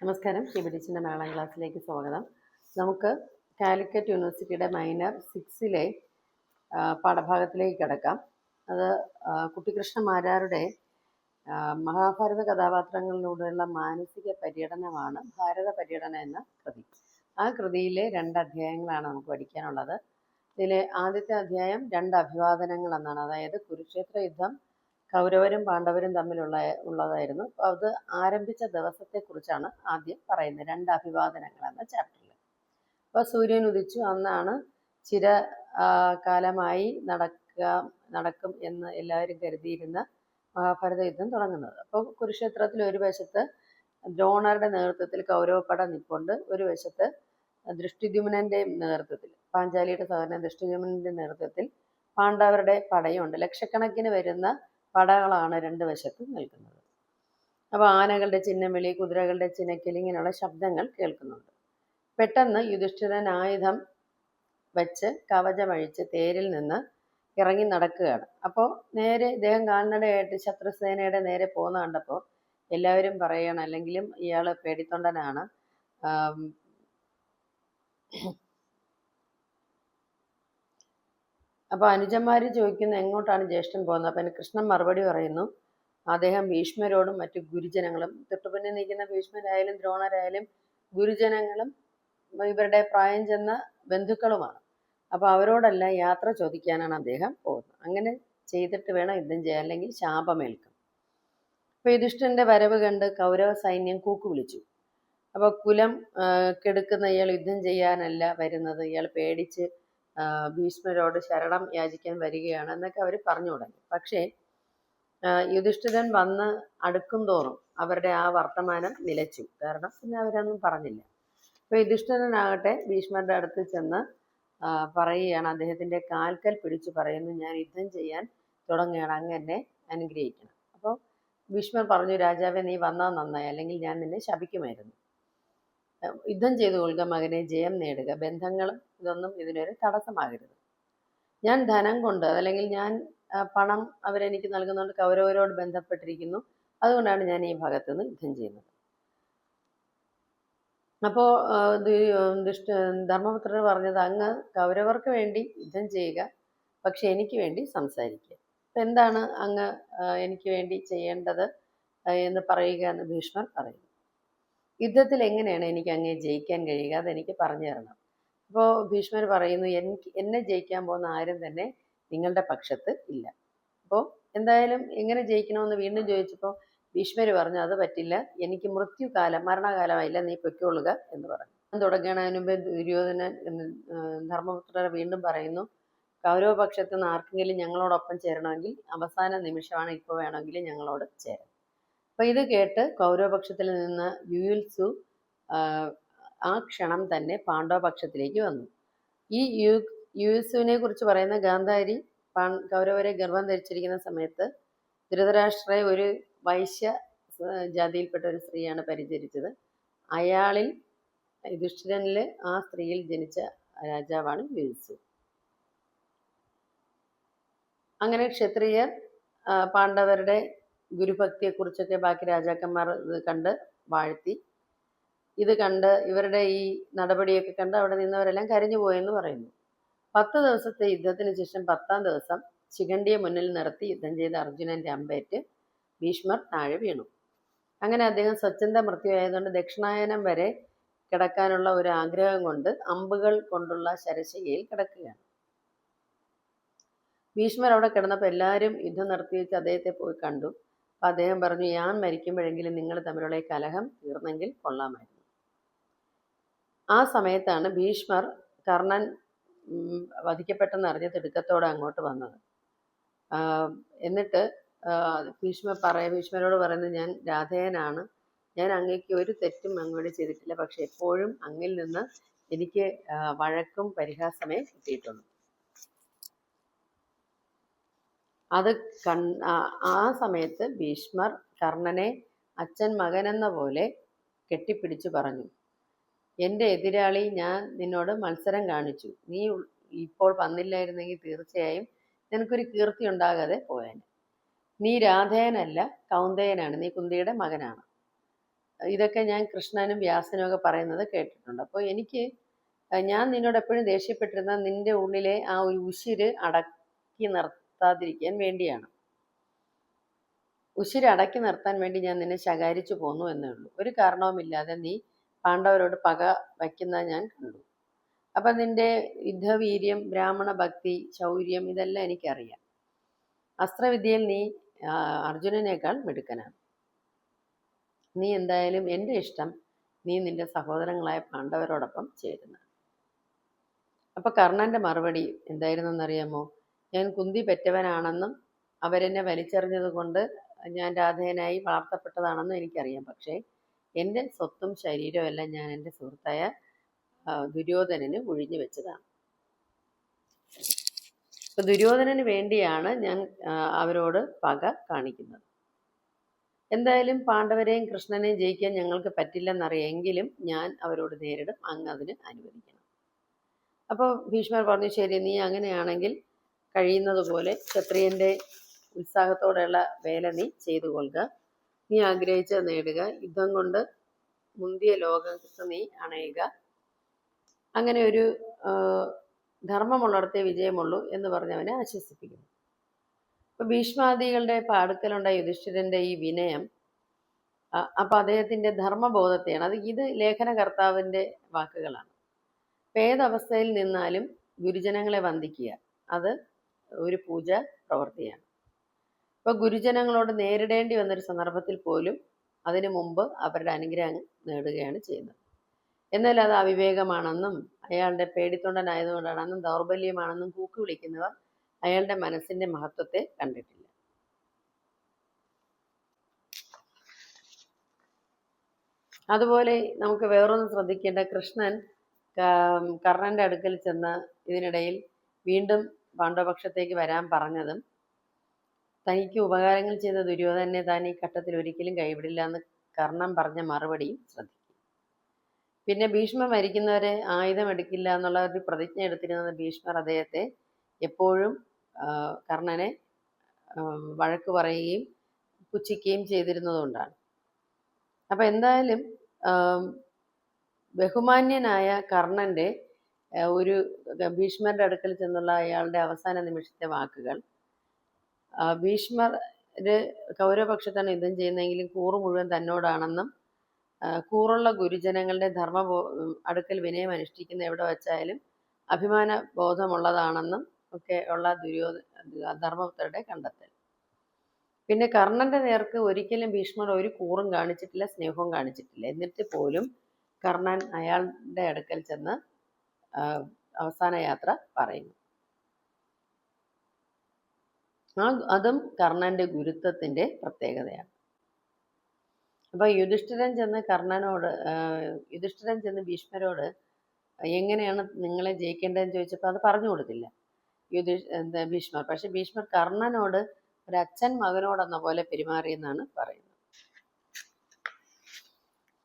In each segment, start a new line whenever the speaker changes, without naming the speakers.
നമസ്കാരം. ഷിബിഡിച്ചിന്റെ മലയാളം ക്ലാസ്സിലേക്ക് സ്വാഗതം. നമുക്ക് കാലിക്കറ്റ് യൂണിവേഴ്സിറ്റിയുടെ മൈനർ സിക്സിലെ പാഠഭാഗത്തിലേക്ക് കിടക്കാം. അത് കുട്ടികൃഷ്ണ കുട്ടിക്കൃഷ്ണ മാരാരുടെ മഹാഭാരത കഥാപാത്രങ്ങളിലൂടെയുള്ള മാനസിക പര്യടനമാണ് ഭാരത പര്യടനം എന്ന കൃതി. ആ കൃതിയിലെ രണ്ട് അധ്യായങ്ങളാണ് നമുക്ക് പഠിക്കാനുള്ളത്. ഇതിലെ ആദ്യത്തെ അധ്യായം രണ്ട് അഭിവാദനങ്ങൾ എന്നാണ്. അതായത് കുരുക്ഷേത്ര യുദ്ധം കൗരവരും പാണ്ഡവരും തമ്മിലുള്ള ഉള്ളതായിരുന്നു. അത് ആരംഭിച്ച ദിവസത്തെക്കുറിച്ചാണ് ആദ്യം പറയുന്നത്. രണ്ട് അഭിവാദനങ്ങൾ എന്ന ചാപ്റ്ററിൽ അപ്പോൾ സൂര്യൻ ഉദിച്ചു. അന്നാണ് ചിര കാലമായി നടക്കുക നടക്കും എന്ന് എല്ലാവരും കരുതിയിരുന്ന മഹാഭാരത യുദ്ധം തുടങ്ങുന്നത്. അപ്പോൾ കുരുക്ഷേത്രത്തിൽ ഒരു വശത്ത് ദ്രോണരുടെ നേതൃത്വത്തിൽ കൗരവപ്പട നിൽപ്പുണ്ട് ഒരു വശത്ത് ദൃഷ്ടിദ്യുമനന്റെ നേതൃത്വത്തിൽ പാഞ്ചാലിയുടെ സഹോദരൻ ദൃഷ്ടിദ്യുമനന്റെ നേതൃത്വത്തിൽ പാണ്ഡവരുടെ പടയുണ്ട്. ലക്ഷക്കണക്കിന് വരുന്ന പടകളാണ് രണ്ട് വശത്തും നിൽക്കുന്നത്. അപ്പോൾ ആനകളുടെ ചിഹ്നവിളി കുതിരകളുടെ ചിനക്കൽ ഇങ്ങനെയുള്ള ശബ്ദങ്ങൾ കേൾക്കുന്നുണ്ട്. പെട്ടെന്ന് യുധിഷ്ഠിരൻ ആയുധം വെച്ച് കവചമഴിച്ച് തേരിൽ നിന്ന് ഇറങ്ങി നടക്കുകയാണ്. അപ്പോൾ നേരെ ഇദ്ദേഹം കാൽനടയായിട്ട് ശത്രുസേനയുടെ നേരെ പോകുന്ന കണ്ടപ്പോൾ എല്ലാവരും പറയണം അല്ലെങ്കിലും ഇയാൾ പേടിത്തൊണ്ടനാണ് ആം, അപ്പോൾ അനുജന്മാർ ചോദിക്കുന്ന എങ്ങോട്ടാണ് ജ്യേഷ്ഠൻ പോകുന്നത്? അപ്പം കൃഷ്ണൻ മറുപടി പറയുന്നു അദ്ദേഹം ഭീഷ്മരോടും മറ്റു ഗുരുജനങ്ങളും തൊട്ടുപിന്നെ നിൽക്കുന്ന ഭീഷ്മരായാലും ദ്രോണരായാലും ഗുരുജനങ്ങളും ഇവരുടെ പ്രായം ചെന്ന ബന്ധുക്കളുമാണ്. അപ്പോൾ അവരോടല്ല യാത്ര ചോദിക്കാനാണ് അദ്ദേഹം പോകുന്നത്. അങ്ങനെ ചെയ്തിട്ട് വേണം യുദ്ധം ചെയ്യാൻ അല്ലെങ്കിൽ ശാപമേൽക്കും. അപ്പോൾ യുധിഷ്ഠന്റെ വരവ് കണ്ട് കൗരവ സൈന്യം കൂക്കു വിളിച്ചു അപ്പോൾ കുലം കെടുക്കുന്ന ഇയാൾ യുദ്ധം ചെയ്യാനല്ല വരുന്നത്. ഇയാൾ പേടിച്ച് ഭീഷ്മരോട് ശരണം യാചിക്കാൻ വരികയാണ് എന്നൊക്കെ അവർ പറഞ്ഞു തുടങ്ങി. പക്ഷേ യുധിഷ്ഠിരൻ വന്ന് അടുക്കും തോറും അവരുടെ ആ വർത്തമാനം നിലച്ചു. കാരണം പിന്നെ അവരൊന്നും പറഞ്ഞില്ല. അപ്പോൾ യുധിഷ്ഠിരനാകട്ടെ ഭീഷ്മരുടെ അടുത്ത് ചെന്ന് പറയുകയാണ് അദ്ദേഹത്തിന്റെ കാൽക്കൽ പിടിച്ചു പറയുന്നു ഞാൻ യുദ്ധം ചെയ്യാൻ തുടങ്ങുകയാണ് അങ്ങനെ അനുഗ്രഹിക്കണം. അപ്പോൾ ഭീഷ്മർ പറഞ്ഞു രാജാവെ നീ വന്നാൽ നന്നായി അല്ലെങ്കിൽ ഞാൻ നിന്നെ ശപിക്കുമായിരുന്നു. യുദ്ധം ചെയ്തു കൊള്ളുക മകനെ ജയം നേടുക. ബന്ധങ്ങളും ഇതൊന്നും ഇതിനൊരു തടസ്സമാകരുത്. ഞാൻ ധനം കൊണ്ട് അല്ലെങ്കിൽ ഞാൻ പണം അവരെനിക്ക് നൽകുന്നുണ്ട് കൗരവരോട് ബന്ധപ്പെട്ടിരിക്കുന്നു. അതുകൊണ്ടാണ് ഞാൻ ഈ ഭാഗത്ത് നിന്ന് യുദ്ധം ചെയ്യുന്നത്. അപ്പോൾ ദുഷ്ട ധർമ്മപുത്രർ പറഞ്ഞത് അങ്ങ് കൗരവർക്ക് വേണ്ടി യുദ്ധം ചെയ്യുക പക്ഷെ എനിക്ക് വേണ്ടി സംസാരിക്കുക. അപ്പം എന്താണ് അങ്ങ് എനിക്ക് വേണ്ടി ചെയ്യേണ്ടത് എന്ന് പറയുക എന്ന് ഭീഷ്മർ പറയുന്നു. യുദ്ധത്തിൽ എങ്ങനെയാണ് എനിക്ക് അങ്ങേ ജയിക്കാൻ കഴിയുക? അതെനിക്ക് പറഞ്ഞു തരണം. അപ്പോൾ ഭീഷ്മർ പറയുന്നു എനിക്ക് എന്നെ ജയിക്കാൻ പോകുന്ന ആരും തന്നെ നിങ്ങളുടെ പക്ഷത്ത് ഇല്ല. അപ്പോൾ എന്തായാലും എങ്ങനെ ജയിക്കണമെന്ന് വീണ്ടും ചോദിച്ചപ്പോൾ ഭീഷ്മർ പറഞ്ഞു അത് പറ്റില്ല. എനിക്ക് മൃത്യുകാലം മരണകാലമായില്ല. നീ പൊയ്ക്കൊള്ളുക എന്ന് പറഞ്ഞു. തുടങ്ങുന്നതിന് മുമ്പ് ദുര്യോധന എന്ന്, ധർമ്മപുത്രർ വീണ്ടും പറയുന്നു കൗരവപക്ഷത്ത് നിന്ന് ആർക്കെങ്കിലും ഞങ്ങളോടൊപ്പം ചേരണമെങ്കിൽ അവസാന നിമിഷമാണ് ഇപ്പോൾ വേണമെങ്കിൽ ഞങ്ങളോട് ചേരാം അപ്പൊ ഇത് കേട്ട് കൗരവപക്ഷത്തിൽ നിന്ന് യുയുത്സു ആ, ക്ഷണം തന്നെ പാണ്ഡവപക്ഷത്തിലേക്ക് വന്നു. ഈ യു യുയുത്സുവിനെ കുറിച്ച് പറയുന്ന ഗാന്ധാരി കൗരവരെ ഗർഭം ധരിച്ചിരിക്കുന്ന സമയത്ത് ധൃതരാഷ്ട്രയെ ഒരു വൈശ്യ ജാതിയിൽപ്പെട്ട ഒരു സ്ത്രീയാണ് പരിചരിച്ചത്. അയാളിൽ യുധിഷ്ഠിരനിൽ ആ സ്ത്രീയിൽ ജനിച്ച രാജാവാണ് യുയുത്സു. അങ്ങനെ ക്ഷത്രിയർ പാണ്ഡവരുടെ ഗുരുഭക്തിയെക്കുറിച്ചൊക്കെ ബാക്കി രാജാക്കന്മാർ ഇത് കണ്ട് വാഴ്ത്തി. ഇത് കണ്ട് ഇവരുടെ ഈ നടപടിയൊക്കെ കണ്ട് അവിടെ നിന്നവരെല്ലാം കരഞ്ഞു പോയെന്ന് പറയുന്നു. പത്ത് ദിവസത്തെ യുദ്ധത്തിന് ശേഷം പത്താം ദിവസം ശിഖണ്ഡിയെ മുന്നിൽ നിർത്തി യുദ്ധം ചെയ്ത അർജുനന്റെ അമ്പേറ്റ് ഭീഷ്മർ താഴെ വീണു. അങ്ങനെ അദ്ദേഹം സ്വച്ഛന്ത മൃത്യുവായതുകൊണ്ട് ദക്ഷിണായനം വരെ കിടക്കാനുള്ള ഒരു ആഗ്രഹം കൊണ്ട് അമ്പുകൾ കൊണ്ടുള്ള ശരശയ്യയിൽ കിടക്കുകയാണ്. ഭീഷ്മർ അവിടെ കിടന്നപ്പോൾ എല്ലാവരും യുദ്ധം നിർത്തി വെച്ച് അദ്ദേഹത്തെ പോയി കണ്ടു. അപ്പോൾ അദ്ദേഹം പറഞ്ഞു ഞാൻ മരിക്കുമ്പോഴെങ്കിലും നിങ്ങൾ തമ്മിലുള്ള ഈ കലഹം തീർന്നെങ്കിൽ കൊള്ളാമായിരുന്നു. ആ സമയത്താണ് ഭീഷ്മർ കർണൻ വധിക്കപ്പെട്ടെന്ന് അറിഞ്ഞ തിടുക്കത്തോടെ അങ്ങോട്ട് വന്നത്. എന്നിട്ട് ഭീഷ്മ പറയ ഭീഷ്മരോട് പറയുന്നത് ഞാൻ രാധേയനാണ്. ഞാൻ അങ്ങേക്ക് ഒരു തെറ്റും അങ്ങോട്ട് ചെയ്തിട്ടില്ല. പക്ഷെ എപ്പോഴും അങ്ങിൽ നിന്ന് എനിക്ക് വഴക്കും പരിഹാസമേ കിട്ടിയിട്ടുള്ളൂ. അത് കൺ ആ- സമയത്ത് ഭീഷ്മർ കർണനെ അച്ഛൻ മകനെന്ന പോലെ കെട്ടിപ്പിടിച്ചു പറഞ്ഞു. എന്റെ എതിരാളി ഞാൻ നിന്നോട് മത്സരം കാണിച്ചു. നീ ഇപ്പോൾ വന്നില്ലായിരുന്നെങ്കിൽ തീർച്ചയായും നിനക്കൊരു കീർത്തി ഉണ്ടാകാതെ പോയേനെ. നീ രാധേയനല്ല കൗന്ദേയനാണ്. നീ കുന്തിയുടെ മകനാണ്. ഇതൊക്കെ ഞാൻ കൃഷ്ണനും വ്യാസനും ഒക്കെ പറയുന്നത് കേട്ടിട്ടുണ്ട്. അപ്പോൾ എനിക്ക് ഞാൻ നിന്നോട് എപ്പോഴും ദേഷ്യപ്പെട്ടിരുന്ന നിന്റെ ഉള്ളിലെ ആ ഒരു ഉശിര് അടക്കി നിർത്താതിരിക്കാൻ വേണ്ടിയാണ്. ഉശിര് അടക്കി നിർത്താൻ വേണ്ടി ഞാൻ നിന്നെ ശകാരിച്ചു പോന്നു എന്നേ ഉള്ളൂ. ഒരു കാരണവുമില്ലാതെ നീ പാണ്ഡവരോട് പക വയ്ക്കുന്ന ഞാൻ കണ്ടു. അപ്പം നിന്റെ യുദ്ധവീര്യം ബ്രാഹ്മണ ഭക്തി ശൗര്യം ഇതെല്ലാം എനിക്കറിയാം. അസ്ത്രവിദ്യയിൽ നീ അർജുനനേക്കാൾ മിടുക്കനാണ്. നീ എന്തായാലും എന്റെ ഇഷ്ടം നീ നിന്റെ സഹോദരങ്ങളായ പാണ്ഡവരോടൊപ്പം ചേരുന്ന അപ്പൊ കർണന്റെ മറുപടി എന്തായിരുന്നെന്നറിയാമോ? ഞാൻ കുന്തി പെറ്റവനാണെന്നും അവരെന്നെ വലിച്ചെറിഞ്ഞത് കൊണ്ട് ഞാൻ രാധേയനായി വളർത്തപ്പെട്ടതാണെന്നും എനിക്കറിയാം. പക്ഷേ എന്റെ സ്വത്തും ശരീരവും എല്ലാം ഞാൻ എന്റെ സുഹൃത്തായ ദുര്യോധനന് ഒഴിഞ്ഞു വെച്ചതാണ്. അപ്പൊ ദുര്യോധനന് വേണ്ടിയാണ് ഞാൻ അവരോട് പക കാണിക്കുന്നത്. എന്തായാലും പാണ്ഡവരെയും കൃഷ്ണനെയും ജയിക്കാൻ ഞങ്ങൾക്ക് പറ്റില്ലെന്നറിയെങ്കിലും ഞാൻ അവരോട് നേരിടും. അങ്ങ് അതിന് അനുവദിക്കണം. അപ്പോൾ ഭീഷ്മർ പറഞ്ഞു ശരി നീ അങ്ങനെയാണെങ്കിൽ കഴിയുന്നത് പോലെ ക്ഷത്രിയന്റെ ഉത്സാഹത്തോടെയുള്ള വേല നീ ചെയ്തു കൊള്ളുക. നീ ആഗ്രഹിച്ചത് നേടുക. യുദ്ധം കൊണ്ട് മുന്തിയ ലോകത്ത് നീ അണയുക. അങ്ങനെ ഒരു ധർമ്മമുള്ളിടത്തേ വിജയമുള്ളൂ എന്ന് പറഞ്ഞവനെ ആശ്വസിപ്പിക്കുന്നു. അപ്പൊ ഭീഷ്മാദികളുടെ പാടുക്കലുണ്ടായ യുധിഷ്ഠിരന്റെ ഈ വിനയം അപ്പോൾ അപ്പൊ അദ്ദേഹത്തിന്റെ ധർമ്മബോധത്തെയാണ്. അത് ഇത് ലേഖനകർത്താവിന്റെ വാക്കുകളാണ്. ഏതവസ്ഥയിൽ നിന്നാലും ഗുരുജനങ്ങളെ വന്ദിക്കുക. അത് ഒരു പൂജ പ്രവൃത്തിയാണ് ഇപ്പൊ ഗുരുജനങ്ങളോട് നേരിടേണ്ടി വന്നൊരു സന്ദർഭത്തിൽ പോലും അതിനു മുമ്പ് അവരുടെ അനുഗ്രഹം നേടുകയാണ് ചെയ്യുന്നത്. എന്നാൽ അത് അവിവേകമാണെന്നും അയാളുടെ പേടിത്തൊണ്ടനായതുകൊണ്ടാണെന്നും ദൗർബല്യമാണെന്നും കൂക്കി വിളിക്കുന്നവർ അയാളുടെ മനസ്സിന്റെ മഹത്വത്തെ കണ്ടിട്ടില്ല. അതുപോലെ നമുക്ക് വേറൊന്ന് ശ്രദ്ധിക്കേണ്ട കൃഷ്ണൻ കർണന്റെ അടുക്കൽ ചെന്ന് ഇതിനിടയിൽ വീണ്ടും പാണ്ഡവപക്ഷത്തേക്ക് വരാൻ പറഞ്ഞതും തനിക്ക് ഉപകാരങ്ങൾ ചെയ്ത ദുര്യോധനെ താൻ ഈ ഘട്ടത്തിൽ ഒരിക്കലും കൈവിടില്ല എന്ന് കർണം പറഞ്ഞ മറുപടിയും ശ്രദ്ധിക്കും. പിന്നെ ഭീഷ്മ മരിക്കുന്നവരെ ആയുധം എടുക്കില്ല എന്നുള്ള ഒരു പ്രതിജ്ഞ എടുത്തിരുന്ന ഭീഷ്മർ അദ്ദേഹത്തെ എപ്പോഴും കർണനെ വഴക്ക് പറയുകയും പുച്ഛിക്കുകയും ചെയ്തിരുന്നതുകൊണ്ടാണ്. അപ്പം എന്തായാലും ബഹുമാന്യനായ കർണന്റെ ആ, ഒരു ഭീഷ്മരുടെ അടുക്കൽ ചെന്നുള്ള അയാളുടെ അവസാന നിമിഷത്തെ വാക്കുകൾ. ഭീഷ്മർ കൗരവപക്ഷത്താണ് യുദ്ധം ചെയ്യുന്നതെങ്കിലും കൂറ് മുഴുവൻ തന്നോടാണെന്നും കൂറുള്ള ഗുരുജനങ്ങളുടെ ധർമ്മ അടുക്കൽ വിനയം അനുഷ്ഠിക്കുന്ന എവിടെ വച്ചാലും അഭിമാന ബോധമുള്ളതാണെന്നും ഒക്കെ ഉള്ള ദുര്യോധ ധർമ്മപുത്രരുടെ കണ്ടെത്തൽ. പിന്നെ കർണന്റെ നേർക്ക് ഒരിക്കലും ഭീഷ്മർ ഒരു കൂറും കാണിച്ചിട്ടില്ല സ്നേഹവും കാണിച്ചിട്ടില്ല. എന്നിട്ട് പോലും കർണൻ അയാളുടെ അടുക്കൽ ചെന്ന് അവസാന യാത്ര പറയുന്നു. ആ അതും കർണന്റെ ഗുരുത്വത്തിന്റെ പ്രത്യേകതയാണ്. അപ്പൊ യുധിഷ്ഠിരൻ ചെന്ന് കർണനോട് യുധിഷ്ഠിരൻ ചെന്ന് ഭീഷ്മരോട് എങ്ങനെയാണ് നിങ്ങളെ ജയിക്കേണ്ടതെന്ന് ചോദിച്ചപ്പോൾ അത് പറഞ്ഞു കൊടുത്തില്ല. യുധി ഭീഷ്മർ. പക്ഷെ ഭീഷ്മർ കർണനോട് ഒരു അച്ഛൻ മകനോടെന്ന പോലെ പെരുമാറിയെന്നാണ് പറയുന്നത്.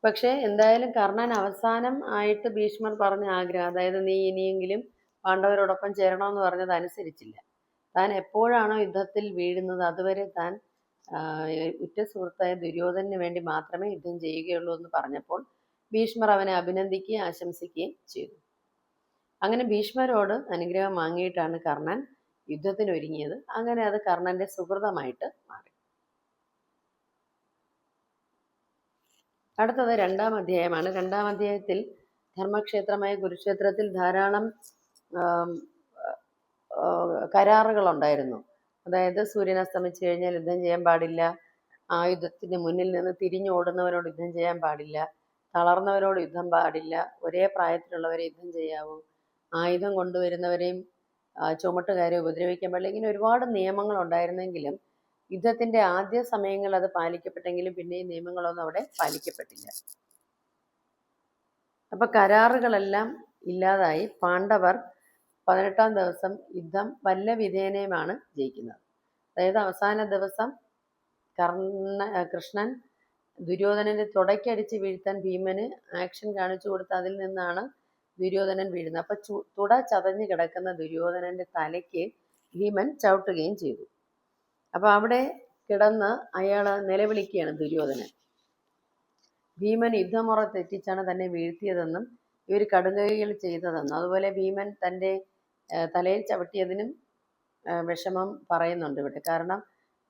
പക്ഷേ എന്തായാലും കർണൻ അവസാനം ആയിട്ട് ഭീഷ്മർ പറഞ്ഞ ആഗ്രഹം അതായത് നീ ഇനിയെങ്കിലും പാണ്ഡവരോടൊപ്പം ചേരണമെന്ന് പറഞ്ഞത് അനുസരിച്ചില്ല. താൻ എപ്പോഴാണോ യുദ്ധത്തിൽ വീഴുന്നത് അതുവരെ താൻ ഉറ്റ സുഹൃത്തായ ദുര്യോധനന് വേണ്ടി മാത്രമേ യുദ്ധം ചെയ്യുകയുള്ളൂ എന്ന് പറഞ്ഞപ്പോൾ ഭീഷ്മർ അവനെ അഭിനന്ദിക്കുകയും ആശംസിക്കുകയും ചെയ്തു. അങ്ങനെ ഭീഷ്മരോട് അനുഗ്രഹം വാങ്ങിയിട്ടാണ് കർണൻ യുദ്ധത്തിനൊരുങ്ങിയത് അങ്ങനെ അത് കർണന്റെ സുഹൃതമായിട്ട് മാറി. അടുത്തത് രണ്ടാം അധ്യായമാണ്. രണ്ടാം അധ്യായത്തിൽ ധർമ്മക്ഷേത്രമായ കുരുക്ഷേത്രത്തിൽ ധാരാളം കരാറുകളുണ്ടായിരുന്നു. അതായത് സൂര്യൻ അസ്തമിച്ചു കഴിഞ്ഞാൽ യുദ്ധം ചെയ്യാൻ പാടില്ല. ആയുധത്തിന് മുന്നിൽ നിന്ന് തിരിഞ്ഞോടുന്നവരോട് യുദ്ധം ചെയ്യാൻ പാടില്ല. തളർന്നവരോട് യുദ്ധം പാടില്ല. ഒരേ പ്രായത്തിലുള്ളവരെ യുദ്ധം ചെയ്യാവൂ. ആയുധം കൊണ്ടുവരുന്നവരെയും ചുമട്ടുകാരെ ഉപദ്രവിക്കാൻ പാടില്ല. ഇങ്ങനെ ഒരുപാട് നിയമങ്ങൾ ഉണ്ടായിരുന്നെങ്കിലും യുദ്ധത്തിന്റെ ആദ്യ സമയങ്ങൾ അത് പാലിക്കപ്പെട്ടെങ്കിലും പിന്നെ ഈ നിയമങ്ങളൊന്നും അവിടെ പാലിക്കപ്പെട്ടില്ല. അപ്പൊ കരാറുകളെല്ലാം ഇല്ലാതായി. പാണ്ഡവർ പതിനെട്ടാം ദിവസം യുദ്ധം വല്ല വിധേനയുമാണ് ജയിക്കുന്നത്. അതായത് അവസാന ദിവസം കർണ കൃഷ്ണൻ ദുര്യോധനന്റെ തുടയ്ക്കടിച്ച് വീഴ്ത്താൻ ഭീമന് ആക്ഷൻ കാണിച്ചു കൊടുത്ത് അതിൽ നിന്നാണ് ദുര്യോധനൻ വീഴുന്നത്. അപ്പൊ തുട ചതഞ്ഞു കിടക്കുന്ന ദുര്യോധനന്റെ തലയ്ക്ക് ഭീമൻ ചവിട്ടുകയും ചെയ്തു. അപ്പൊ അവിടെ കിടന്ന് അയാൾ നിലവിളിക്കുകയാണ് ദുര്യോധനൻ. ഭീമൻ യുദ്ധമുറ തെറ്റിച്ചാണ് തന്നെ വീഴ്ത്തിയതെന്നും ഇവർ കടുങ്കൈകൾ ചെയ്തതെന്നും അതുപോലെ ഭീമൻ തന്റെ തലയിൽ ചവിട്ടിയതിനും വിഷമം പറയുന്നുണ്ട് ഇവിടെ. കാരണം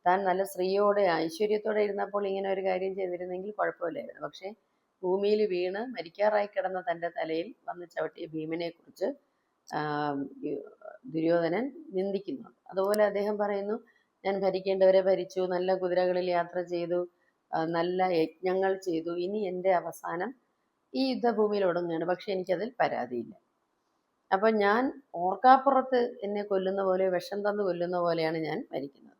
താൻ നല്ല സ്ത്രീയോടെ ഐശ്വര്യത്തോടെ ഇരുന്നപ്പോൾ ഇങ്ങനെ ഒരു കാര്യം ചെയ്തിരുന്നെങ്കിൽ കുഴപ്പമില്ലായിരുന്നു. പക്ഷേ ഭൂമിയിൽ വീണ് മരിക്കാറായി കിടന്ന തന്റെ തലയിൽ വന്ന് ചവിട്ടിയ ഭീമനെ കുറിച്ച് ദുര്യോധനൻ നിന്ദിക്കുന്നുണ്ട്. അതുപോലെ അദ്ദേഹം പറയുന്നു ഞാൻ ഭരിക്കേണ്ടവരെ ഭരിച്ചു നല്ല കുതിരകളിൽ യാത്ര ചെയ്തു നല്ല യജ്ഞങ്ങൾ ചെയ്തു. ഇനി എന്റെ അവസാനം ഈ യുദ്ധഭൂമിയിൽ ഒടുങ്ങുകയാണ്. പക്ഷെ എനിക്കതിൽ പരാതിയില്ല. അപ്പൊ ഞാൻ ഓർക്കാപ്പുറത്ത് എന്നെ കൊല്ലുന്ന പോലെ വിഷം തന്ന് കൊല്ലുന്ന പോലെയാണ് ഞാൻ മരിക്കുന്നത്.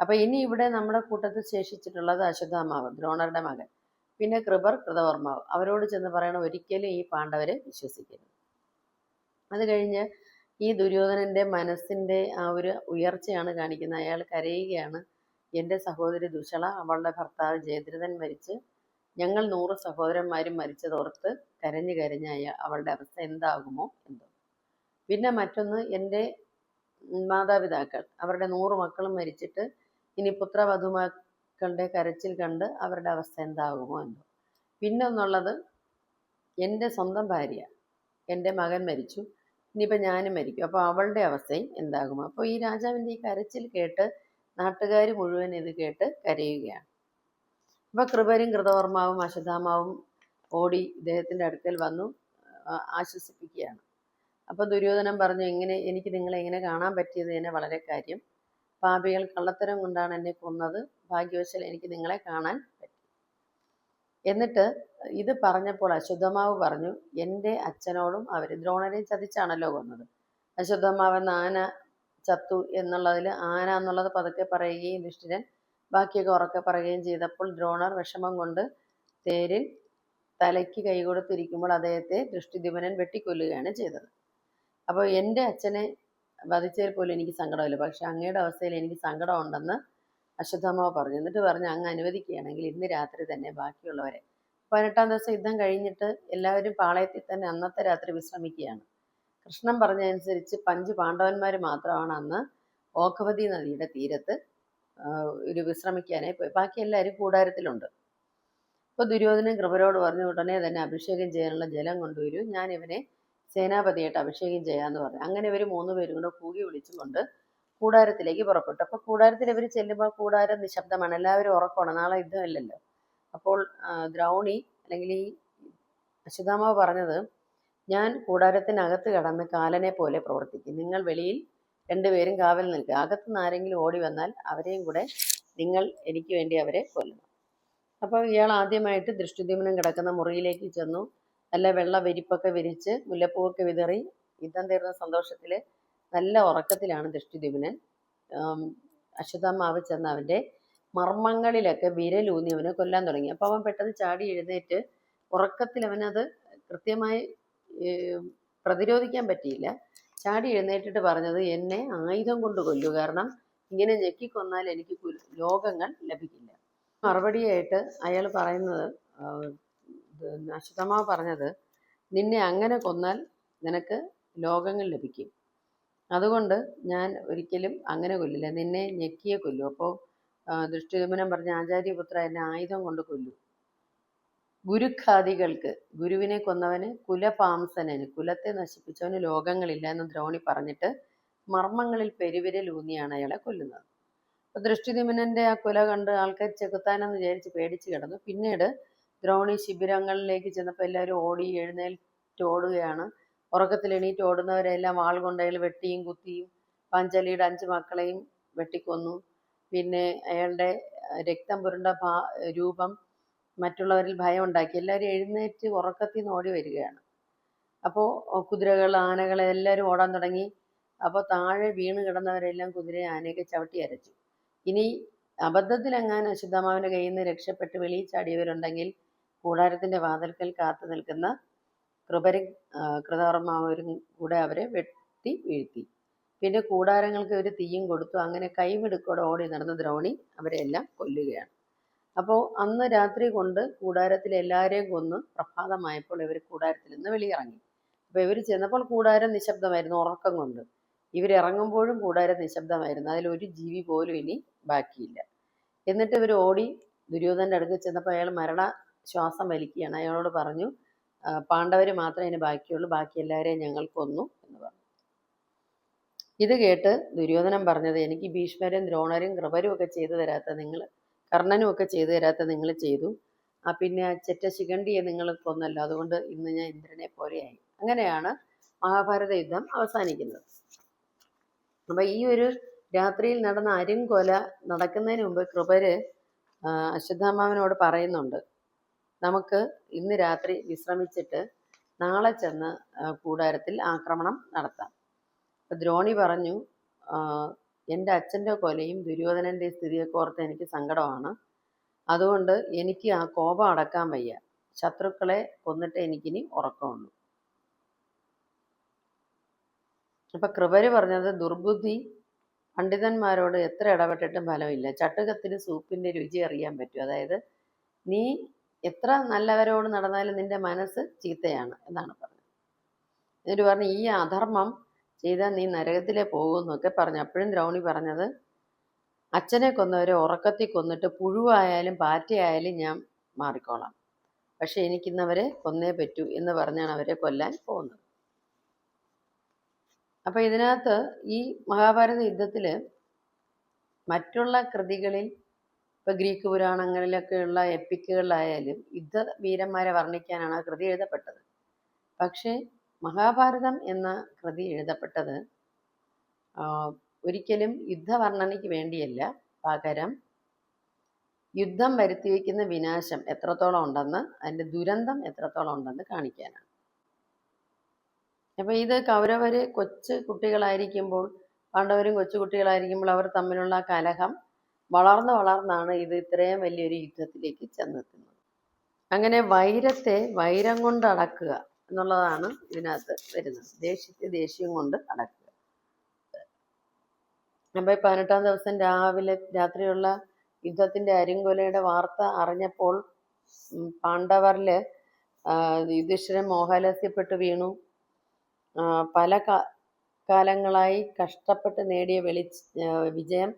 അപ്പൊ ഇനി ഇവിടെ നമ്മുടെ കൂട്ടത്തിൽ ശേഷിച്ചിട്ടുള്ളത് അശ്വത്ഥാമാവ് ദ്രോണരുടെ മകൻ. പിന്നെ കൃപർ കൃതവർമാവ്. അവരോട് ചെന്ന് പറയണം ഒരിക്കലും ഈ പാണ്ഡവരെ വിശ്വസിക്കരുത്. അത് കഴിഞ്ഞ് ഈ ദുര്യോധനന്റെ മനസ്സിന്റെ ആ ഒരു ഉയർച്ചയാണ് കാണിക്കുന്നത്. അയാൾ കരയുകയാണ്. എന്റെ സഹോദരി ദുഷള അവളുടെ ഭർത്താവ് ജയദ്രഥൻ മരിച്ച് ഞങ്ങൾ നൂറ് സഹോദരന്മാരും മരിച്ചതോർത്ത് കരഞ്ഞു കരഞ്ഞ അവളുടെ അവസ്ഥ എന്താകുമോ എന്തോ. പിന്നെ മറ്റൊന്ന് എന്റെ മാതാപിതാക്കൾ അവരുടെ നൂറ് മക്കളും മരിച്ചിട്ട് ഇനി പുത്രവധുമക്കളുടെ കരച്ചിൽ കണ്ട് അവരുടെ അവസ്ഥ എന്താകുമോ എന്തോ. പിന്നെ ഒന്നുള്ളത് എന്റെ സ്വന്തം ഭാര്യ എന്റെ മകൻ മരിച്ചു. ഇനിയിപ്പോൾ ഞാനും മരിക്കും. അപ്പോൾ അവളുടെ അവസ്ഥയും എന്താകും? അപ്പോൾ ഈ രാജാവിന്റെ ഈ കരച്ചിൽ കേട്ട് നാട്ടുകാർ മുഴുവൻ ഇത് കേട്ട് കരയുകയാണ്. അപ്പോൾ കൃപരും കൃതവർമാവും അശ്വത്ഥാമാവും ഓടി ഇദ്ദേഹത്തിന്റെ അടുക്കൽ വന്നു ആശ്വസിപ്പിക്കുകയാണ്. അപ്പോൾ ദുര്യോധനം പറഞ്ഞു എങ്ങനെ എനിക്ക് നിങ്ങളെ എങ്ങനെ കാണാൻ പറ്റിയത്? തന്നെ വളരെ കാര്യം. പാപികൾ കള്ളത്തരം കൊണ്ടാണ് എന്നെ കൊന്നത്. ഭാഗ്യവശാൽ എനിക്ക് നിങ്ങളെ കാണാൻ എന്നിട്ട് ഇത് പറഞ്ഞപ്പോൾ അശ്വത്ഥമാവ് പറഞ്ഞു എന്റെ അച്ഛനോടും അവർ ദ്രോണരെ ചതിച്ചാണല്ലോ കൊന്നത്. അശ്വത്ഥമാവ് എന്ന ആന ചത്തു എന്നുള്ളതിൽ ആന എന്നുള്ളത് പതുക്കെ പറയുകയും യുധിഷ്ഠിരൻ ബാക്കിയൊക്കെ ഉറക്കെ പറയുകയും ചെയ്തപ്പോൾ ദ്രോണർ വിഷമം കൊണ്ട് തേരിൽ തലയ്ക്ക് കൈ കൊടുത്തിരിക്കുമ്പോൾ അദ്ദേഹത്തെ ദൃഷ്ടിദ്യുമനൻ വെട്ടിക്കൊല്ലുകയാണ് ചെയ്തത്. അപ്പോൾ എന്റെ അച്ഛനെ വധിച്ചതിൽ പോലും എനിക്ക് സങ്കടമില്ല. പക്ഷെ അങ്ങയുടെ അവസ്ഥയിൽ എനിക്ക് സങ്കടമുണ്ടെന്ന് അശ്വത്ഥമാവ് പറഞ്ഞു. എന്നിട്ട് പറഞ്ഞു അങ്ങ് അനുവദിക്കുകയാണെങ്കിൽ ഇന്ന് രാത്രി തന്നെ ബാക്കിയുള്ളവരെ. പതിനെട്ടാം ദിവസം യുദ്ധം കഴിഞ്ഞിട്ട് എല്ലാവരും പാളയത്തിൽ തന്നെ അന്നത്തെ രാത്രി വിശ്രമിക്കുകയാണ്. കൃഷ്ണൻ പറഞ്ഞതനുസരിച്ച് പഞ്ച് പാണ്ഡവന്മാർ മാത്രമാണ് അന്ന് ഓഖവതി നദിയുടെ തീരത്ത് ഒരു വിശ്രമിക്കാനായി പോയി. ബാക്കി എല്ലാവരും കൂടാരത്തിലുണ്ട്. അപ്പോൾ ദുര്യോധനൻ കൃപരോട് പറഞ്ഞു ഉടനെ തന്നെ അഭിഷേകം ചെയ്യാനുള്ള ജലം കൊണ്ടുവരൂ. ഞാൻ ഇവനെ സേനാപതിയായിട്ട് അഭിഷേകം ചെയ്യാമെന്ന് പറഞ്ഞു. അങ്ങനെ ഇവർ മൂന്ന് പേരും കൂടെ കൂകി വിളിച്ചുകൊണ്ട് കൂടാരത്തിലേക്ക് പുറപ്പെട്ടു. അപ്പോൾ കൂടാരത്തിൽ ഇവർ ചെല്ലുമ്പോൾ കൂടാരം നിശബ്ദമാണ്. എല്ലാവരും ഉറക്കമാണ്. നാളെ യുദ്ധമില്ലല്ലോ. അപ്പോൾ ദ്രൗണി അല്ലെങ്കിൽ ഈ അശ്വതാമാവ് പറഞ്ഞത് ഞാൻ കൂടാരത്തിനകത്ത് കടന്ന് കാലനെ പോലെ പ്രവർത്തിക്കും. നിങ്ങൾ വെളിയിൽ രണ്ടുപേരും കാവൽ നിൽക്കുക. അകത്തുനിന്ന് ആരെങ്കിലും ഓടി വന്നാൽ അവരെയും കൂടെ നിങ്ങൾ എനിക്ക് വേണ്ടി അവരെ കൊല്ലണം അപ്പോൾ ഇയാൾ ആദ്യമായിട്ട് ദൃഷ്ടിദ്യുമനം കിടക്കുന്ന മുറിയിലേക്ക് ചെന്നു. നല്ല വെള്ള വിരിപ്പൊക്കെ വിരിച്ച് മുല്ലപ്പൂവൊക്കെ വിതറി. യുദ്ധം തീർന്ന സന്തോഷത്തിൽ നല്ല ഉറക്കത്തിലാണ് ദൃഷ്ടിദ്യുമ്നൻ അശ്വത്ഥമാവ് ചെന്ന് അവന്റെ മർമ്മങ്ങളിലൊക്കെ വിരലൂന്നി അവനെ കൊല്ലാൻ തുടങ്ങി. അപ്പോൾ അവൻ പെട്ടെന്ന് ചാടി എഴുന്നേറ്റ് ഉറക്കത്തിൽ അവനത് കൃത്യമായി പ്രതിരോധിക്കാൻ പറ്റിയില്ല. ചാടി എഴുന്നേറ്റിട്ട് പറഞ്ഞത് എന്നെ ആയുധം കൊണ്ട് കൊല്ലു. കാരണം ഇങ്ങനെ ഞെക്കിക്കൊന്നാൽ എനിക്ക് ലോകങ്ങൾ ലഭിക്കില്ല. മറുപടിയായിട്ട് അയാൾ പറയുന്നത് അശ്വതമാവ് പറഞ്ഞത് നിന്നെ അങ്ങനെ കൊന്നാൽ നിനക്ക് ലോകങ്ങൾ ലഭിക്കും. അതുകൊണ്ട് ഞാൻ ഒരിക്കലും അങ്ങനെ കൊല്ലില്ല. നിന്നെ ഞെക്കിയെ കൊല്ലു. അപ്പോൾ ദൃഷ്ടിദമനം പറഞ്ഞ ആചാര്യപുത്ര എന്നെ ആയുധം കൊണ്ട് കൊല്ലു. ഗുരുഖാദികൾക്ക് ഗുരുവിനെ കൊന്നവന് കുലപാംസനന് കുലത്തെ നശിപ്പിച്ചവന് ലോകങ്ങളില്ല എന്ന് ദ്രോണി പറഞ്ഞിട്ട് മർമ്മങ്ങളിൽ പെരുവിരൽ ഊന്നിയാണ് അയാളെ കൊല്ലുന്നത്. അപ്പൊ ദൃഷ്ടിദിമനന്റെ ആ കുല കണ്ട് ആൾക്കാർ ചെകുത്താനെന്ന് വിചാരിച്ച് പേടിച്ച് കിടന്നു. പിന്നീട് ദ്രോണി ശിബിരങ്ങളിലേക്ക് ചെന്നപ്പോൾ എല്ലാവരും ഓടി എഴുന്നേൽ ഓടുകയാണ് ഉറക്കത്തിൽ എണീറ്റ് ഓടുന്നവരെല്ലാം ആൾ കൊണ്ട് അയാൾ വെട്ടിയും കുത്തിയും പാഞ്ചാലിയുടെ അഞ്ച് മക്കളെയും വെട്ടിക്കൊന്നു. പിന്നെ അയാളുടെ രക്തം പുരണ്ട രൂപം മറ്റുള്ളവരിൽ ഭയം ഉണ്ടാക്കി. എല്ലാവരും എഴുന്നേറ്റ് ഉറക്കത്തിൽ നിന്ന് ഓടി വരികയാണ്. അപ്പോൾ കുതിരകൾ ആനകൾ എല്ലാവരും ഓടാൻ തുടങ്ങി. അപ്പോൾ താഴെ വീണ് കിടന്നവരെല്ലാം കുതിരയെ ആനയൊക്കെ ചവിട്ടി അരച്ചു. ഇനി അബദ്ധത്തിലെങ്ങാനും അശുദ്ധമാവിന്റെ കയ്യിൽ നിന്ന് രക്ഷപ്പെട്ട് വെളിയിൽ ചാടിയവരുണ്ടെങ്കിൽ കൂടാരത്തിന്റെ വാതിൽക്കൽ കാത്തു നിൽക്കുന്ന കൃപരും കൃതകർമാവരും കൂടെ അവരെ വെട്ടി വീഴ്ത്തി. പിന്നെ കൂടാരങ്ങൾക്ക് ഒരു തീയും കൊടുത്തു. അങ്ങനെ കൈമിടുക്കോടെ ഓടി നടന്ന ദ്രോണി അവരെ എല്ലാം കൊല്ലുകയാണ്. അപ്പോൾ അന്ന് രാത്രി കൊണ്ട് കൂടാരത്തിലെ എല്ലാവരെയും കൊന്ന് പ്രഭാതമായപ്പോൾ ഇവർ കൂടാരത്തിൽ നിന്ന് വെളിയിറങ്ങി. അപ്പോൾ ഇവർ ചെന്നപ്പോൾ കൂടാരം നിശബ്ദമായിരുന്നു ഉറക്കം കൊണ്ട്. ഇവരിറങ്ങുമ്പോഴും കൂടാരം നിശബ്ദമായിരുന്നു. അതിൽ ഒരു ജീവി പോലും ഇനി ബാക്കിയില്ല. എന്നിട്ട് ഇവർ ഓടി ദുര്യോധന്റെ അടുത്ത് ചെന്നപ്പോൾ അയാൾ മരണ ശ്വാസം വലിക്കുകയാണ്. അയാളോട് പറഞ്ഞു പാണ്ഡവർ മാത്രമേ അതിന് ബാക്കിയുള്ളൂ. ബാക്കി എല്ലാവരെയും ഞങ്ങൾ കൊന്നു എന്ന് പറഞ്ഞു. ഇത് കേട്ട് ദുര്യോധനം പറഞ്ഞത് എനിക്ക് ഭീഷ്മരും ദ്രോണരും കൃപരും ഒക്കെ ചെയ്തു തരാത്ത നിങ്ങൾ കർണനും ഒക്കെ ചെയ്തു തരാത്ത നിങ്ങൾ ചെയ്തു. ആ പിന്നെ ചെറ്റ ശിഖണ്ഡിയെ നിങ്ങൾ കൊന്നല്ലോ. അതുകൊണ്ട് ഇന്ന് ഞാൻ ഇന്ദ്രനെ പോലെയായി. അങ്ങനെയാണ് മഹാഭാരത യുദ്ധം അവസാനിക്കുന്നത്. അപ്പൊ ഈ ഒരു രാത്രിയിൽ നടന്ന അരുംകൊല നടക്കുന്നതിന് മുമ്പ് കൃപര് അശ്വത്ഥാമാവനോട് പറയുന്നുണ്ട് നമുക്ക് ഇന്ന് രാത്രി വിശ്രമിച്ചിട്ട് നാളെ ചെന്ന് കൂടാരത്തിൽ ആക്രമണം നടത്താം. ദ്രോണി പറഞ്ഞു എന്റെ അച്ഛന്റെ കൊലയും ദുര്യോധനന്റെ സ്ഥിതിയൊക്കെ ഓർത്ത് എനിക്ക് സങ്കടമാണ്. അതുകൊണ്ട് എനിക്ക് ആ കോപം അടക്കാൻ വയ്യ. ശത്രുക്കളെ കൊന്നിട്ട് എനിക്കിനി ഉറക്കമുള്ളൂ അപ്പം കൃപര് പറഞ്ഞത് ദുർബുദ്ധി പണ്ഡിതന്മാരോട് എത്ര ഇടപെട്ടിട്ടും ഫലമില്ല. ചട്ടുകത്തിന് സൂപ്പിന്റെ രുചി അറിയാൻ പറ്റും. അതായത് നീ എത്ര നല്ലവരോട് നടന്നാലും നിന്റെ മനസ്സ് ചീത്തയാണ് എന്നാണ് പറഞ്ഞത്. എന്നിട്ട് പറഞ്ഞു ഈ അധർമ്മം ചെയ്താൽ നീ നരകത്തിലേ പോകുമെന്നൊക്കെ പറഞ്ഞു. അപ്പോഴും ദ്രൗണി പറഞ്ഞത് അച്ഛനെ കൊന്നവരെ ഉറക്കത്തിൽ കൊന്നിട്ട് പുഴുവായാലും പാറ്റയായാലും ഞാൻ മാറിക്കോളാം. പക്ഷെ എനിക്കിന്നവരെ കൊന്നേ പറ്റൂ എന്ന് പറഞ്ഞാണ് അവരെ കൊല്ലാൻ പോകുന്നത്. അപ്പൊ ഇതിനകത്ത് ഈ മഹാഭാരത യുദ്ധത്തിൽ മറ്റുള്ള കൃതികളിൽ ഇപ്പൊ ഗ്രീക്ക് പുരാണങ്ങളിലൊക്കെയുള്ള എപ്പിക്കുകളിലായാലും യുദ്ധ വീരന്മാരെ വർണിക്കാനാണ് ആ കൃതി എഴുതപ്പെട്ടത്. പക്ഷേ മഹാഭാരതം എന്ന കൃതി എഴുതപ്പെട്ടത് ഒരിക്കലും യുദ്ധവർണനയ്ക്ക് വേണ്ടിയല്ല. പകരം യുദ്ധം വരുത്തിവെക്കുന്ന വിനാശം എത്രത്തോളം ഉണ്ടെന്ന് അതിന്റെ ദുരന്തം എത്രത്തോളം ഉണ്ടെന്ന് കാണിക്കാനാണ്. അപ്പൊ ഇത് കൗരവര് കൊച്ചു കുട്ടികളായിരിക്കുമ്പോൾ പാണ്ഡവരും കൊച്ചു കുട്ടികളായിരിക്കുമ്പോൾ അവർ തമ്മിലുള്ള കലഹം വളർന്ന് വളർന്നാണ് ഇത് ഇത്രയും വലിയൊരു യുദ്ധത്തിലേക്ക് ചെന്നെത്തുന്നത്. അങ്ങനെ വൈരത്തെ വൈരം കൊണ്ട് അടക്കുക എന്നുള്ളതാണ് ഇതിനകത്ത് വരുന്നത്. ദേഷ്യത്തെ ദേഷ്യം കൊണ്ട് അടക്കുക. അപ്പൊ ഈ പതിനെട്ടാം ദിവസം രാവിലെ രാത്രിയുള്ള യുദ്ധത്തിന്റെ അരിങ്കൊലയുടെ വാർത്ത അറിഞ്ഞപ്പോൾ ആ, യുധിഷ്ഠിരൻ മോഹാലസ്യപ്പെട്ട് വീണു. പല കാലങ്ങളായി കഷ്ടപ്പെട്ട് നേടിയ വെളിച്ച വിജയം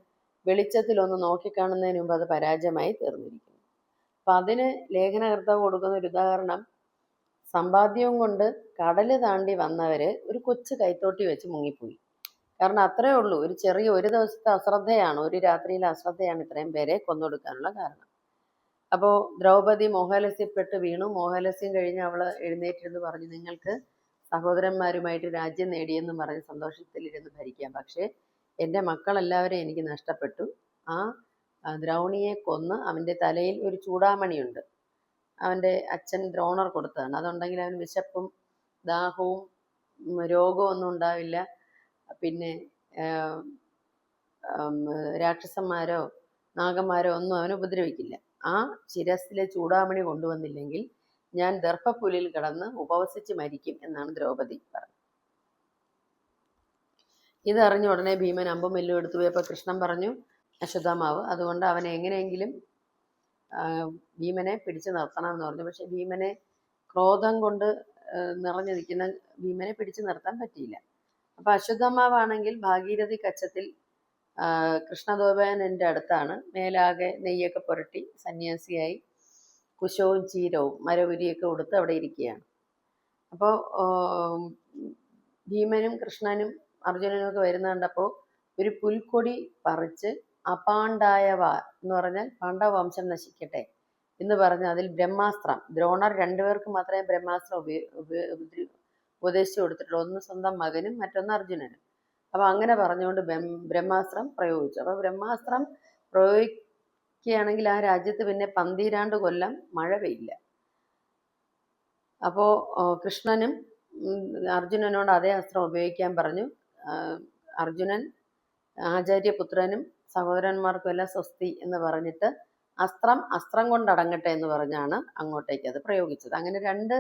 വെളിച്ചത്തിലൊന്ന് നോക്കിക്കാണുന്നതിന് മുമ്പ് അത് പരാജയമായി തീർന്നിരിക്കുന്നു. അപ്പം അതിന് ലേഖനകർത്താവ് കൊടുക്കുന്ന ഒരു ഉദാഹരണം സമ്പാദ്യവും കൊണ്ട് കടൽ താണ്ടി വന്നവർ ഒരു കൊച്ചു കൈത്തോട്ടി വെച്ച് മുങ്ങിപ്പോയി. കാരണം അത്രയേ ഉള്ളൂ ഒരു ചെറിയ ഒരു ദിവസത്തെ അശ്രദ്ധയാണ് ഒരു രാത്രിയിലെ അശ്രദ്ധയാണ് ഇത്രയും പേരെ കൊന്നൊടുക്കാനുള്ള കാരണം. അപ്പോൾ ദ്രൗപദി മോഹാലസ്യപ്പെട്ട് വീണു. മോഹലസ്യം കഴിഞ്ഞ് അവൾ എഴുന്നേറ്റിരുന്ന് പറഞ്ഞു നിങ്ങൾക്ക് സഹോദരന്മാരുമായിട്ട് രാജ്യം നേടിയെന്ന് പറഞ്ഞ് സന്തോഷത്തിലിരുന്ന് ഭരിക്കാം. പക്ഷേ എന്റെ മക്കളെല്ലാവരും എനിക്ക് നഷ്ടപ്പെട്ടു. ആ ദ്രൗണിയെ കൊന്ന് അവന്റെ തലയിൽ ഒരു ചൂടാമണിയുണ്ട്. അവന്റെ അച്ഛൻ ദ്രോണർ കൊടുത്തതാണ്. അതുണ്ടെങ്കിൽ അവന് വിശപ്പും ദാഹവും രോഗവും ഒന്നും ഉണ്ടാവില്ല. പിന്നെ രാക്ഷസന്മാരോ നാഗന്മാരോ ഒന്നും അവനെ ഉപദ്രവിക്കില്ല. ആ ശിരസിലെ ചൂടാമണി കൊണ്ടുവന്നില്ലെങ്കിൽ ഞാൻ ദർഭപ്പുലിൽ കിടന്ന് ഉപവസിച്ച് മരിക്കും എന്നാണ് ദ്രൗപദി പറഞ്ഞത്. ഇതറിഞ്ഞ ഉടനെ ഭീമൻ അമ്പും എല്ലും എടുത്തു പോയപ്പോൾ കൃഷ്ണൻ പറഞ്ഞു അശ്വത്ഥാമാവ് അതുകൊണ്ട് അവനെ എങ്ങനെയെങ്കിലും ഭീമനെ പിടിച്ചു നിർത്തണം എന്ന് പറഞ്ഞു. പക്ഷെ ഭീമനെ ക്രോധം കൊണ്ട് നിറഞ്ഞു നിൽക്കുന്ന ഭീമനെ പിടിച്ചു നിർത്താൻ പറ്റിയില്ല. അപ്പൊ അശ്വത്ഥമാവാണെങ്കിൽ ഭാഗീരഥി കച്ചത്തിൽ കൃഷ്ണദേവനന്റെ അടുത്താണ്. മേലാകെ നെയ്യൊക്കെ പുരട്ടി സന്യാസിയായി കുശവും ചീരവും മരവുരിയൊക്കെ കൊടുത്ത് അവിടെ ഇരിക്കുകയാണ്. അപ്പോൾ ഭീമനും കൃഷ്ണനും അർജുനനും ഒക്കെ വരുന്ന കണ്ടപ്പോൾ ഒരു പുൽക്കൊടി പറിച്ച് അപാണ്ഡായവ എന്ന് പറഞ്ഞാൽ പാണ്ഡവ വംശം നശിക്കട്ടെ എന്ന് പറഞ്ഞ് അതിൽ ബ്രഹ്മാസ്ത്രം ദ്രോണർ രണ്ടുപേർക്ക് മാത്രമേ ബ്രഹ്മാസ്ത്രം ഉപയോ ഉപയോ- ഉപദേശിച്ചു കൊടുത്തിട്ടുള്ളൂ. ഒന്ന് സ്വന്തം മകനും മറ്റൊന്ന് അർജുനനും. അപ്പൊ അങ്ങനെ പറഞ്ഞുകൊണ്ട് ബ്രഹ്മാസ്ത്രം പ്രയോഗിച്ചു. അപ്പൊ ബ്രഹ്മാസ്ത്രം പ്രയോഗിക്കുകയാണെങ്കിൽ ആ രാജ്യത്ത് പിന്നെ പന്തിരാണ്ട് കൊല്ലം മഴ പെയ്യില്ല. അപ്പോ കൃഷ്ണനും അർജുനനോട് അതേ അസ്ത്രം ഉപയോഗിക്കാൻ പറഞ്ഞു. അർജുനൻ ആചാര്യപുത്രനും സഹോദരന്മാർക്കും എല്ലാം സ്വസ്തി എന്ന് പറഞ്ഞിട്ട് അസ്ത്രം അസ്ത്രം കൊണ്ടടങ്ങട്ടെ എന്ന് പറഞ്ഞാണ് അങ്ങോട്ടേക്ക് അത് പ്രയോഗിച്ചത്. അങ്ങനെ രണ്ട്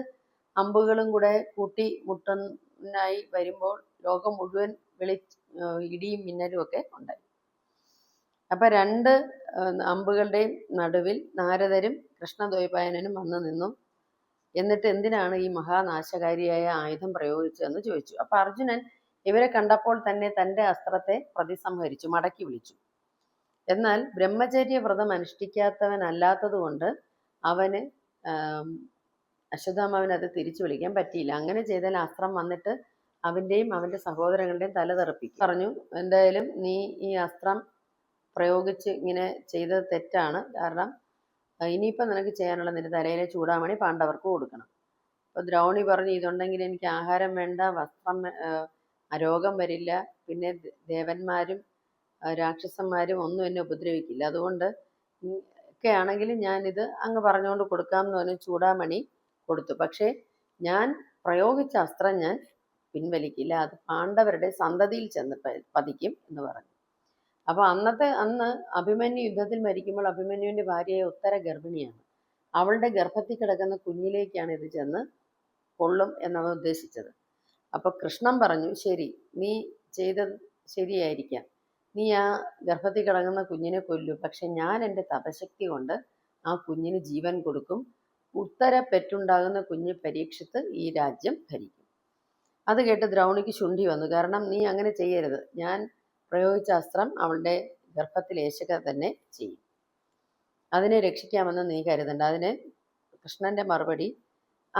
അമ്പുകളും കൂടെ കൂട്ടി മുട്ടനായി വരുമ്പോൾ ലോകം മുഴുവൻ വിളി ഇടിയും മിന്നലും ഒക്കെ ഉണ്ടായി. അപ്പൊ രണ്ട് അമ്പുകളുടെയും നടുവിൽ നാരദരും കൃഷ്ണദ്വൈപായനും വന്നു നിന്നു. എന്നിട്ട് എന്തിനാണ് ഈ മഹാനാശകാരിയായ ആയുധം പ്രയോഗിച്ചതെന്ന് ചോദിച്ചു. അപ്പൊ അർജുനൻ ഇവരെ കണ്ടപ്പോൾ തന്നെ തന്റെ അസ്ത്രത്തെ പ്രതിസംഹരിച്ചു മടക്കി വിളിച്ചു. എന്നാൽ ബ്രഹ്മചര്യ വ്രതം അനുഷ്ഠിക്കാത്തവനല്ലാത്തതുകൊണ്ട് അവന് അശ്വത്ഥാമാവിന് അത് തിരിച്ചു വിളിക്കാൻ പറ്റിയില്ല. അങ്ങനെ ചെയ്താൽ അസ്ത്രം വന്നിട്ട് അവന്റെയും അവന്റെ സഹോദരങ്ങളുടെയും തല തെറിപ്പിക്കും. പറഞ്ഞു എന്തായാലും നീ ഈ അസ്ത്രം പ്രയോഗിച്ച് ഇങ്ങനെ ചെയ്തത് തെറ്റാണ്. കാരണം ഇനിയിപ്പം നിനക്ക് ചെയ്യാനുള്ള നിന്റെ തലയിലെ ചൂടാമണി പാണ്ഡവർക്ക് കൊടുക്കണം. അപ്പോൾ ദ്രൗണി പറഞ്ഞു ഇതുണ്ടെങ്കിൽ എനിക്ക് ആഹാരം വേണ്ട വസ്ത്രം ആഹ് രോഗം വരില്ല. പിന്നെ ദേവന്മാരും രാക്ഷസന്മാരും ഒന്നും എന്നെ ഉപദ്രവിക്കില്ല. അതുകൊണ്ട് ഒക്കെ ആണെങ്കിലും ഞാനിത് അങ്ങ് പറഞ്ഞുകൊണ്ട് കൊടുക്കാം എന്ന് പറഞ്ഞ് ചൂടാമണി കൊടുത്തു. പക്ഷേ ഞാൻ പ്രയോഗിച്ച അസ്ത്രം ഞാൻ പിൻവലിക്കില്ല. അത് പാണ്ഡവരുടെ സന്തതിയിൽ ചെന്ന് പതിക്കും എന്ന് പറഞ്ഞു. അപ്പോൾ അന്നത്തെ അന്ന് അഭിമന്യു യുദ്ധത്തിൽ മരിക്കുമ്പോൾ അഭിമന്യുവിന്റെ ഭാര്യയെ ഉത്തര ഗർഭിണിയാണ്. അവളുടെ ഗർഭത്തിൽ കിടക്കുന്ന കുഞ്ഞിലേക്കാണ് ഇത് ചെന്ന് കൊള്ളും എന്നാണ് ഉദ്ദേശിച്ചത്. അപ്പോൾ കൃഷ്ണൻ പറഞ്ഞു ശരി നീ ചെയ്തത് ശരിയായിരിക്കാം. നീ ആ ഗർഭത്തിൽ കിടങ്ങുന്ന കുഞ്ഞിനെ കൊല്ലു. പക്ഷെ ഞാൻ എന്റെ തപശക്തി കൊണ്ട് ആ കുഞ്ഞിന് ജീവൻ കൊടുക്കും. ഉത്തര പെറ്റുണ്ടാകുന്ന കുഞ്ഞ് പരീക്ഷിച്ച് ഈ രാജ്യം ഭരിക്കും. അത് കേട്ട് ദ്രൗണിക്ക് ശുണ്ഠി വന്നു. കാരണം നീ അങ്ങനെ ചെയ്യരുത്. ഞാൻ പ്രയോഗിച്ച അസ്ത്രം അവളുടെ ഗർഭത്തിൽ ഏശക തന്നെ ചെയ്യും. അതിനെ രക്ഷിക്കാമെന്ന് നീ കരുതണ്ട. അതിന് കൃഷ്ണന്റെ മറുപടി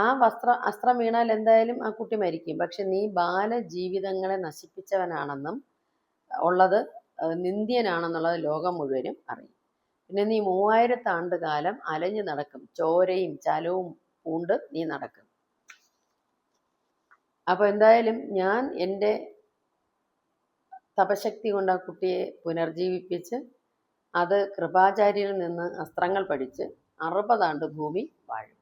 ആ വസ്ത്ര അസ്ത്രം വീണാൽ എന്തായാലും ആ കുട്ടി മരിക്കും. പക്ഷെ നീ ബാല ബാലജീവിതങ്ങളെ നശിപ്പിച്ചവനാണെന്നും ഉള്ളത് നിന്ദ്യനാണെന്നുള്ളത് ലോകം മുഴുവനും അറിയും. പിന്നെ നീ മൂവായിരത്താണ്ട് കാലം അലഞ്ഞു നടക്കും. ചോരയും ചലവും പൂണ്ട് നീ നടക്കും. അപ്പൊ എന്തായാലും ഞാൻ എന്റെ തപശക്തി കൊണ്ട് ആ കുട്ടിയെ പുനർജീവിപ്പിച്ച് അത് കൃപാചാര്യരിൽ നിന്ന് അസ്ത്രങ്ങൾ പഠിച്ച് അറുപതാണ്ട് ഭൂമി വാഴും.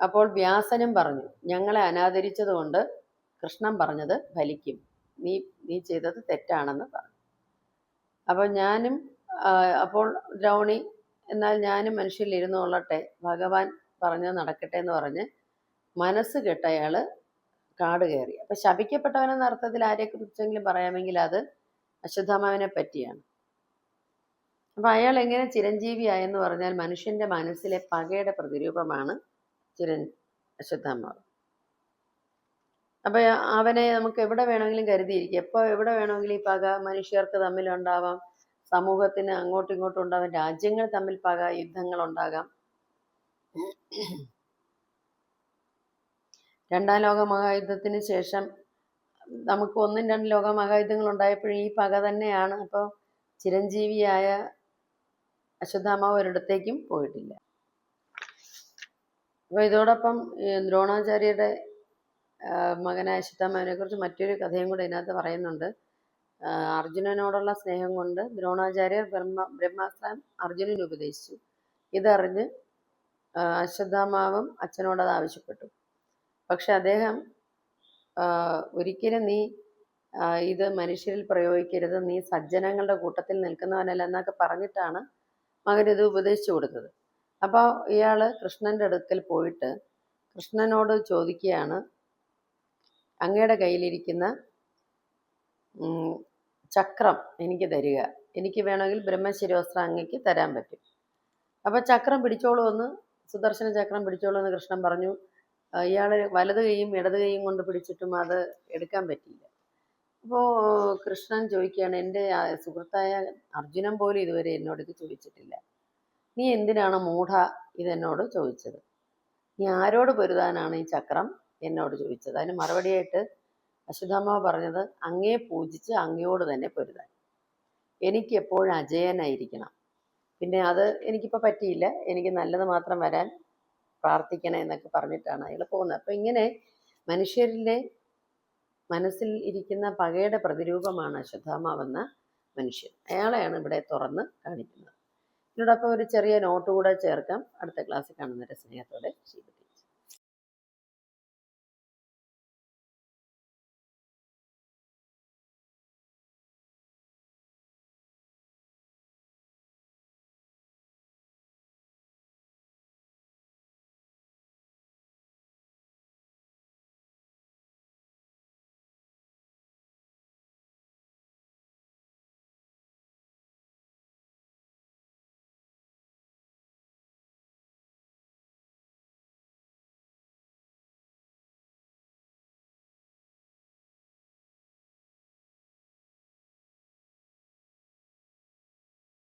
അപ്പോൾ വ്യാസനും പറഞ്ഞു ഞങ്ങളെ അനാദരിച്ചതുകൊണ്ട് കൃഷ്ണൻ പറഞ്ഞത് ഫലിക്കും. നീ നീ ചെയ്തത് തെറ്റാണെന്ന് പറഞ്ഞു. അപ്പോൾ ഞാനും അപ്പോൾ ദ്രൗണി എന്നാൽ ഞാനും മനുഷ്യരിൽ ഇരുന്ന് കൊള്ളട്ടെ. ഭഗവാൻ പറഞ്ഞത് നടക്കട്ടെ എന്ന് പറഞ്ഞ് മനസ്സ് കെട്ട അയാൾ കാട് കയറി. അപ്പം ശപിക്കപ്പെട്ടവനെന്ന അർത്ഥത്തിൽ ആരെക്കുറിച്ചെങ്കിലും പറയാമെങ്കിൽ അത് അശ്വത്ഥാമാവിനെ പറ്റിയാണ്. അപ്പം അയാൾ എങ്ങനെ ചിരഞ്ജീവിയായെന്ന് പറഞ്ഞാൽ മനുഷ്യന്റെ മനസ്സിലെ പകയുടെ പ്രതിരൂപമാണ് ചിരൻ അശ്വത്ഥാമാവ് അപ്പൊ അവനെ നമുക്ക് എവിടെ വേണമെങ്കിലും കരുതിയിരിക്കും. എപ്പോ എവിടെ വേണമെങ്കിലും ഈ പക മനുഷ്യർക്ക് തമ്മിലുണ്ടാവാം. സമൂഹത്തിന് അങ്ങോട്ടും ഇങ്ങോട്ടും ഉണ്ടാവാം. രാജ്യങ്ങൾ തമ്മിൽ പക യുദ്ധങ്ങൾ ഉണ്ടാകാം. രണ്ടാം ലോക മഹായുദ്ധത്തിന് ശേഷം നമുക്ക് ഒന്നും രണ്ടും ലോക മഹായുദ്ധങ്ങൾ ഉണ്ടായപ്പോഴും ഈ പക തന്നെയാണ്. അപ്പോൾ ചിരഞ്ജീവിയായ അശ്വത്ഥാമാവ് ഒരിടത്തേക്കും പോയിട്ടില്ല. അപ്പോൾ ഇതോടൊപ്പം ദ്രോണാചാര്യരുടെ മകനായ അശ്വത്ഥാമാവിനെ കുറിച്ച് മറ്റൊരു കഥയും കൂടെ ഇതിനകത്ത് പറയുന്നുണ്ട്. അർജുനനോടുള്ള സ്നേഹം കൊണ്ട് ദ്രോണാചാര്യർ ബ്രഹ്മ ബ്രഹ്മാസ്ത്രം അർജുനന് ഉപദേശിച്ചു. ഇതറിഞ്ഞ് അശ്വത്ഥാമാവും അച്ഛനോടത് ആവശ്യപ്പെട്ടു. പക്ഷെ അദ്ദേഹം ഒരിക്കലും നീ ഇത് മനുഷ്യരിൽ പ്രയോഗിക്കരുത്. നീ സജ്ജനങ്ങളുടെ കൂട്ടത്തിൽ നിൽക്കുന്നവനല്ല എന്നൊക്കെ പറഞ്ഞിട്ടാണ് മകൻ ഇത് ഉപദേശിച്ചു കൊടുത്തത്. അപ്പോൾ ഇയാൾ കൃഷ്ണന്റെ അടുക്കൽ പോയിട്ട് കൃഷ്ണനോട് ചോദിക്കുകയാണ്. അങ്ങയുടെ കയ്യിലിരിക്കുന്ന ചക്രം എനിക്ക് തരിക. എനിക്ക് വേണമെങ്കിൽ ബ്രഹ്മശിരോസ്ത്രം അങ്ങയ്ക്ക് തരാൻ പറ്റും. അപ്പോൾ ചക്രം പിടിച്ചോളൂ എന്ന് സുദർശന ചക്രം പിടിച്ചോളൂ എന്ന് കൃഷ്ണൻ പറഞ്ഞു. ഇയാൾ വലത് കൈയും ഇടത് കൈയും കൊണ്ട് പിടിച്ചിട്ടും അത് എടുക്കാൻ പറ്റിയില്ല. അപ്പോൾ കൃഷ്ണൻ ചോദിക്കുകയാണ് എന്റെ സുഹൃത്തായ അർജുനൻ പോലും ഇതുവരെ എന്നോട് ഇത് ചോദിച്ചിട്ടില്ല. നീ എന്തിനാണ് മൂഢ? ഇതെന്നോട് ചോദിച്ചത്. നീ ആരോട് പൊരുതാനാണ് ഈ ചക്രം? എന്നോട് ചോദിച്ചത്. അതിന് മറുപടിയായിട്ട് അശ്വതമ്മ പറഞ്ഞത് അങ്ങേ പൂജിച്ച് അങ്ങയോട് തന്നെ പൊരുതാൻ. എനിക്ക് എപ്പോഴും അജയനായിരിക്കണം. പിന്നെ അത് എനിക്കിപ്പോൾ പറ്റിയില്ല. എനിക്ക് നല്ലത് മാത്രം വരാൻ പ്രാർത്ഥിക്കണേ എന്നൊക്കെ പറഞ്ഞിട്ടാണ് അയാൾ പോകുന്നത്. അപ്പം ഇങ്ങനെ മനുഷ്യരിലെ മനസ്സിൽ ഇരിക്കുന്ന പകയുടെ പ്രതിരൂപമാണ് അശ്വത്ഥാമാവെന്ന മനുഷ്യൻ. അയാളെയാണ് ഇവിടെ തുറന്ന് കാണിക്കുന്നത്. ഇതിനോടൊപ്പം ഒരു ചെറിയ നോട്ട് കൂടെ ചേർക്കാം. അടുത്ത ക്ലാസ്സിൽ കാണുന്നവരെ സ്നേഹത്തോടെ ചെയ്തു